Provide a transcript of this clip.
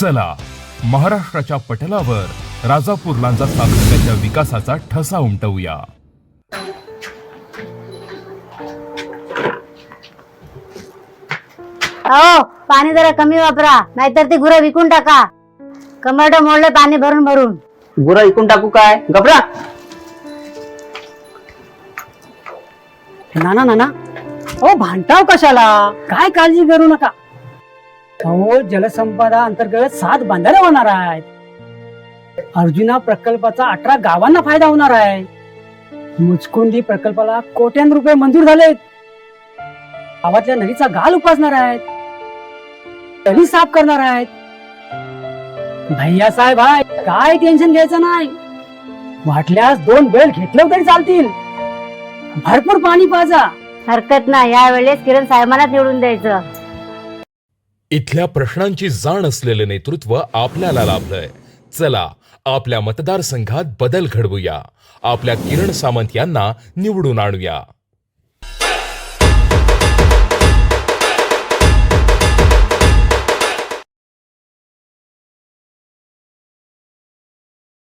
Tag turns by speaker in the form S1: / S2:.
S1: चला महाराष्ट्राच्या पटलावर राजापूर लांजा सातत्याच्या विकासाचा ठसा उमटवूया.
S2: हो पाणी जरा कमी वापरा नाहीतर ती गुरं विकून टाका. कमरड मोडले पाणी भरून भरून.
S3: गुरा इकून टाकू काय? घबरा!
S4: नाना नाना. अहो भांडताव कशाला? काय काळजी करू नका. अहो जलसंपदा अंतर्गत सात बांधारे होणार आहेत. अर्जुना प्रकल्पाचा अठरा गावांना फायदा होणार आहे. मुचकुंदी प्रकल्पाला कोट्यान रुपये मंजूर झालेत. गावातल्या नदीचा गाल उपासणार आहेत. तरी साफ करणार आहेत. भैया साहेब हाय काय टेन्शन घ्यायचं नाही. वाटल्यास दोन बेल घेतलं तरी चालतील. भरपूर पाणी पाजा.
S2: हरकत नाही या वेळेस किरण साहेबांना निवडून द्यायचं.
S1: इथल्या प्रश्नांची जाण असलेलं नेतृत्व आपल्याला लाभलंय. चला आपल्या मतदारसंघात बदल घडवूया. आपल्या किरण सामंत यांना निवडून आणूया.